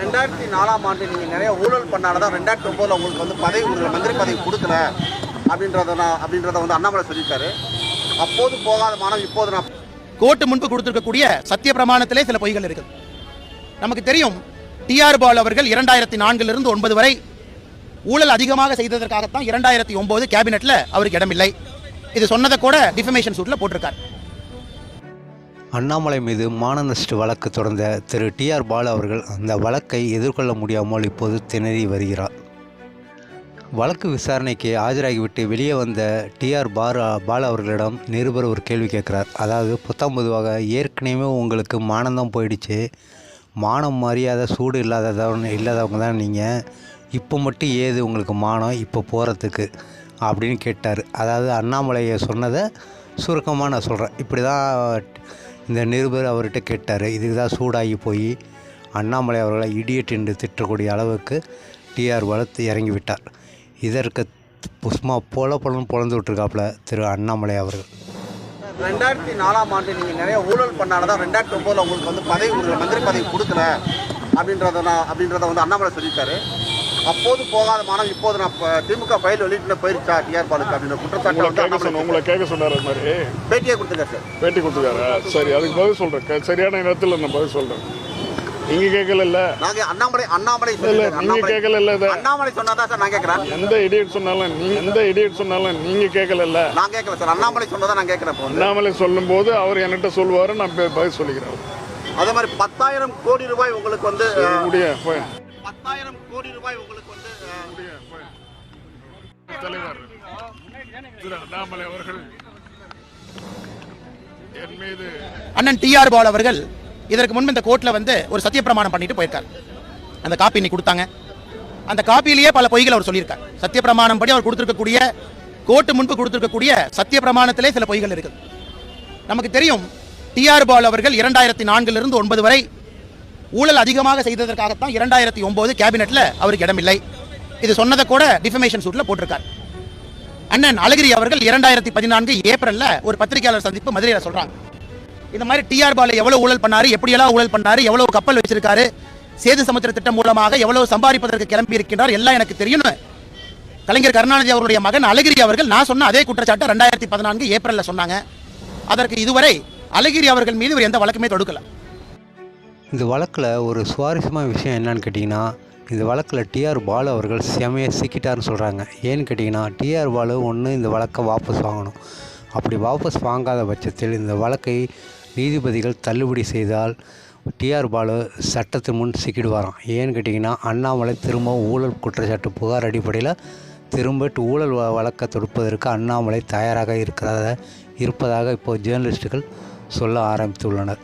ரெண்டாயிரத்தி நாலாம் ஆண்டு நீங்கள் நிறைய ஊழல் பண்ணாலதான் ரெண்டாயிரத்தி ஒம்போதில் உங்களுக்கு வந்து பதவி உங்களுக்கு மந்திரி பதவி கொடுக்கல அப்படின்றத நான் அப்படின்றத வந்து அண்ணாமலை சொல்லியிருக்காரு. அப்போது போகாத மாணவன் இப்போது நான் கோர்ட்டு முன்பு கொடுத்துருக்கக்கூடிய சத்திய பிரமாணத்திலே சில பொய்கள் இருக்குது. நமக்கு தெரியும் டிஆர் பால் அவர்கள் இரண்டாயிரத்தி நான்கிலிருந்து ஒன்பது வரை ஊழல் அதிகமாக செய்ததற்காகத்தான் இரண்டாயிரத்தி ஒன்பது கேபினெட்டில் அவருக்கு இடமில்லை. இது சொன்னதை கூட டிஃபமேஷன் சூட்டில் போட்டிருக்கார். அண்ணாமலை மீது மானநஷ்ட வழக்கு தொடர்ந்த திரு டிஆர் பாலு அவர்கள் அந்த வழக்கை எதிர்கொள்ள முடியாமல் இப்போது திணறி வருகிறார். வழக்கு விசாரணைக்கு ஆஜராகிவிட்டு வெளியே வந்த டிஆர் ஆர் பாலு அவர்களிடம் நிருபர் ஒரு கேள்வி கேட்குறார். அதாவது புத்தம் பொதுவாக ஏற்கனவே உங்களுக்கு மானந்தம் போயிடுச்சு. மானம் மரியாதை சூடு இல்லாதவங்க இல்லாதவங்க தான் நீங்கள் இப்போ மட்டும் ஏது உங்களுக்கு மானம்? இப்போ போகிறதுக்கு அப்படின்னு கேட்டார். அதாவது அண்ணாமலையை சொன்னதை சுருக்கமாக நான் சொல்கிறேன் இப்படி தான் இந்த நிருபர் அவர்கிட்ட கேட்டார் இதுக்கு தான் சூடாகி போய் அண்ணாமலை அவர்களை இடியட் என்று திட்டக்கூடிய அளவுக்கு டிஆர் வளர்த்து இறங்கி விட்டார். இதற்கு சும்மா பொல பலன் பொழந்து விட்டுருக்காப்புல திரு அண்ணாமலை அவர்கள். ரெண்டாயிரத்தி நாலாம் ஆண்டு நீங்கள் நிறைய ஊழல் பண்ணாலதான் ரெண்டாயிரத்தி ஒம்போதில் உங்களுக்கு வந்து பதவி உங்களுக்கு மந்திரி பதவி கொடுக்கல அப்படின்றத அப்படின்றத வந்து அண்ணாமலை சொல்லியிருக்காரு. அப்போது போகாத மாணவன் இப்போது நான் திமுக ஃபைல் வெளியிட்டு போயிருச்சா டிஆர் பாலுக்கு அப்படின்ற குற்றச்சாட்டு உங்களை கேட்க சொன்ன அண்ணாமலை உங்களை கேட்க சொன்னார் மாதிரி. பேட்டியே கொடுத்துருக்காரு சார். பேட்டி கொடுத்துருக்காரா? சரி அதுக்கு பதில் சொல்கிறேன் சரியான நேரத்தில் நான் பதில் சொல்கிறேன் நீங்கள் கேட்கல நாங்க அண்ணாமலை அண்ணாமலை இல்ல. நீங்க கேட்கல இதை. அண்ணாமலை சொன்னாதான் சார் நான் கேட்கறேன். எந்த இடியட் சொன்னாலும் நீங்க எந்த இடியட் சொன்னாலும் நீங்க கேட்கல நான் கேட்கல சார். அண்ணாமலை சொன்னதை நான் வந்து. அண்ணாமலை சொல்லும்போது அவர் என்கிட்ட சொல்லுவாரு நான் பதில் சொல்லிக்கிறேன். அதே மாதிரி பத்தாயிரம் கோடி ரூபாய் உங்களுக்கு வந்து அஹ், முடிய போய். பத்தாயிரம் கோடி ரூபாய் உங்களுக்கு வந்து தலைவர் திரு அண்ணாமலை அவர்கள் என் மீது அண்ணன் டிஆர் பால் அவர்கள் இதற்கு முன்பு இந்த கோர்ட்ல வந்து ஒரு சத்திய பிரமாணம் பண்ணிட்டு போயிருக்கார். அந்த காப்பி இன்னைக்கு கொடுத்தாங்க. அந்த காப்பியிலேயே பல பொய்கள் அவர் சொல்லியிருக்கார். சத்திய பிரமாணம் படி அவர் கொடுத்திருக்கக்கூடிய கோர்ட்டு முன்பு கொடுத்திருக்கக்கூடிய சத்திய பிரமாணத்திலே சில பொய்கள் இருக்குது நமக்கு தெரியும் டிஆர் பால் அவர்கள் இரண்டாயிரத்தி நான்கிலிருந்து ஒன்பது வரை ஊழல் அதிகமாக செய்ததற்காகத்தான் இரண்டாயிரத்தி ஒன்பது கேபினெட்ல அவருக்கு இடமில்லை. இது சொன்னதை கூட டிஃபமேஷன் சூட்ல போட்டிருக்கார். அண்ணன் அழகிரி அவர்கள் இரண்டாயிரத்தி பதினான்கு ஏப்ரல்ல ஒரு பத்திரிகையாளர் சந்திப்பு மதுரையில் சொல்றாங்க. இந்த மாதிரி டிஆர் பால எவ்வளவு ஊழல் பண்ணாரு எப்படியெல்லாம் ஊழல் பண்ணாரு எவ்வளவு கப்பல் வச்சிருக்காரு சேது சமுத்திர திட்டம் மூலமாக எவ்வளவு சம்பாதிப்பதற்கு கிளம்பி இருக்கின்றார் எல்லாம் எனக்கு தெரியும்னு. கலைஞர் கருணாநிதி அவருடைய மகன் அழகிரி அவர்கள் நான் சொன்ன அதே குற்றச்சாட்டை ரெண்டாயிரத்தி பதினான்கு ஏப்ரல்ல சொன்னாங்க. அதற்கு இதுவரை அழகிரி அவர்கள் மீது இவர் எந்த வழக்குமே தொடுக்கலை. இந்த வழக்கில் ஒரு சுவாரஸ்யமான விஷயம் என்னன்னு கேட்டிங்கன்னா இந்த வழக்கில் டிஆர் பாலு அவர்கள் செமையாக சிக்கிட்டார்னு சொல்கிறாங்க ஏன்னு கேட்டிங்கன்னா டிஆர் பாலு ஒன்று இந்த வழக்கை வாபஸ் வாங்கணும். அப்படி வாபஸ் வாங்காத பட்சத்தில் இந்த வழக்கை நீதிபதிகள் தள்ளுபடி செய்தால் டிஆர் பாலு சட்டத்தின் முன் சிக்கிடுவாராம். ஏன்னு கேட்டிங்கன்னா அண்ணாமலை திரும்ப ஊழல் குற்றச்சாட்டு புகார் அடிப்படையில் திரும்ப ஊழல் வ- வழக்கை தொடுப்பதற்கு அண்ணாமலை தயாராக இருக்கிறத இருப்பதாக இப்போ ஜேர்னலிஸ்ட்டுகள் சொல்ல ஆரம்பித்துள்ளனர்.